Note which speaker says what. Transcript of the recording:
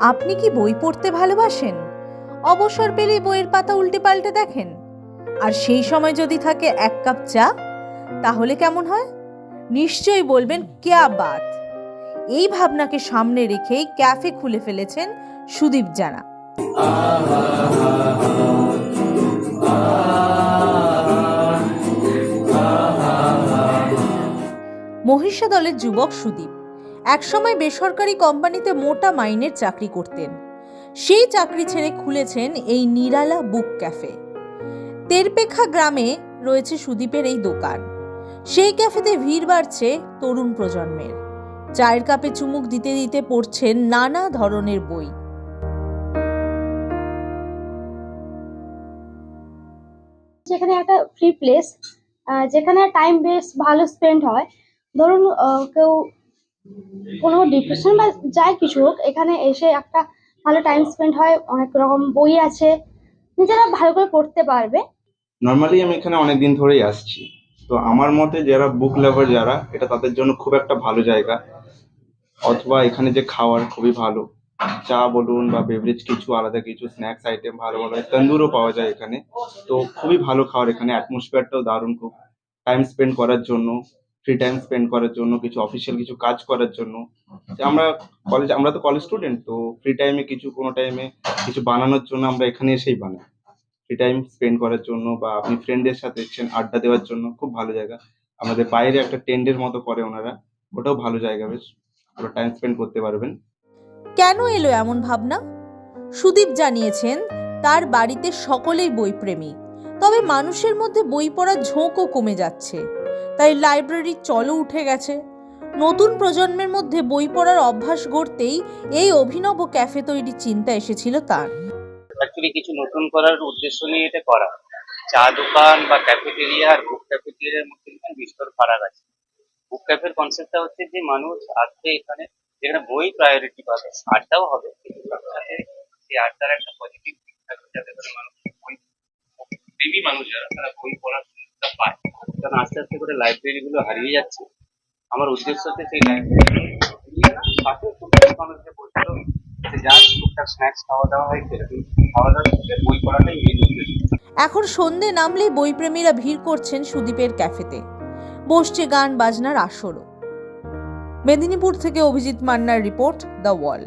Speaker 1: আপনি কি বই পড়তে ভালোবাসেন? অবসর পেলেই বইয়ের পাতা উল্টে পাল্টে দেখেন। আর সেই সময় যদি থাকে এক কাপ চা, তাহলে কেমন হয়? নিশ্চয়ই বলবেন, ক্যা বাত? এই ভাবনাকে সামনে রেখেই ক্যাফে খুলে ফেলেছেন সুদীপ জানা। মহিষা দলের যুবক সুদীপ। একসময় বেসরকারি কোম্পানিতে মোটা মাইনের চাকরি করতেন। সেই চাকরি ছেড়ে খুলেছেন এই নিরালা বুক ক্যাফে। তেরপেখা গ্রামে রয়েছে সুদীপের এই দোকান। সেই ক্যাফেতে ভিড় বাড়ছে তরুণ প্রজন্মের। চায়ের কাপে চুমুক দিতে দিতে পড়ছেন নানা ধরনের বই।
Speaker 2: যেখানে একটা ফ্রি প্লেস যেখানে টাইম বেশ ভালো স্পেন্ড হয়। ধরুন কেউ কোনো ডিপ্রেশন বা যাই কিছু হোক, এখানে এসে একটা ভালো টাইম স্পেন্ড হয়, অনেক রকম বই আছে, নিজেরা ভালো করে পড়তে পারবে।
Speaker 3: নর্মালি আমি এখানে অনেক দিন ধরেই আসছি। তো আমার মতে যারা বুক লাভার যারা, এটা তাদের জন্য খুব একটা ভালো জায়গা। অথবা এখানে যে খাওয়ার খুবই ভালো। চা বলুন বা বেভারেজ কিছু, আলাদা কিছু স্ন্যাক্স আইটেম ভালো ভালো তন্দুরও পাওয়া যায় এখানে। তো খুবই ভালো খাওয়ার এখানে। অ্যাটমসফিয়ারটাও দারুণ খুব। টাইম স্পেন্ড করার জন্য। ফ্রি টাইম স্পেন্ড করার জন্য কিছু অফিসিয়াল কিছু কাজ করার জন্য। আমরা কলেজ আমরা তো কলেজ স্টুডেন্ট তো ফ্রি টাইমে কিছু কোনো টাইমে কিছু বানানোর জন্য আমরা এখানে এসেই বানাই। ফ্রি টাইম স্পেন্ড করার জন্য বা আপনি ফ্রেন্ডদের সাথে এসেছেন আড্ডা দেওয়ার জন্য খুব ভালো জায়গা। আমাদের বাইরে একটা টেন্ডের মতো করে ওনারা ওটাও ভালো জায়গা বেশ। ওরা টাইম স্পেন্ড করতে পারবেন।
Speaker 1: কেন এলো এমন ভাবনা? সুদীপ জানিয়েছেন তার বাড়িতে সকলেই বইপ্রেমী। তবে মানুষের মধ্যে বই পড়ার ঝোঁকও কমে যাচ্ছে। তাই লাইব্রেরির চলও উঠে গেছে। নতুন প্রজন্মের মধ্যে বই পড়ার অভ্যাস গড়তেই এই অভিনব ক্যাফে তৈরির চিন্তা এসেছিল তার।
Speaker 4: অ্যাকচুয়ালি কিছু নতুন করার উদ্দেশ্য নিয়ে এটা করা। চা দোকান বা ক্যাফেটেরিয়া আর বুক ক্যাফেটেরিয়ার মধ্যে কিন্তু বিস্তর ফারাক আছে। বুক ক্যাফের কনসেপ্টটা হচ্ছে যে মানুষ আসবে এখানে যেখানে বই প্রায়োরিটি পাবে, আড্ডাও হবে সেই আড্ডার একটা পজিটিভ দিক থাকবে, যাতে করে মানুষ বই মানুষ যারা, তারা বই পড়ার সুযোগটা পায়। কারণ আস্তে আস্তে করে লাইব্রেরি গুলো হারিয়ে যাচ্ছে। আমার উদ্দেশ্য হচ্ছে সেই লাইব্রেরি দাওয়া করে বই পড়াটাই
Speaker 1: এখন সন্ধে নামলেই বইপ্রেমীরা ভিড় করছেন সুদীপের ক্যাফেতে। বসছে গান বাজনার আসরও। মেদিনীপুর থেকে অভিজিৎ মান্নার রিপোর্ট দ্য ওয়াল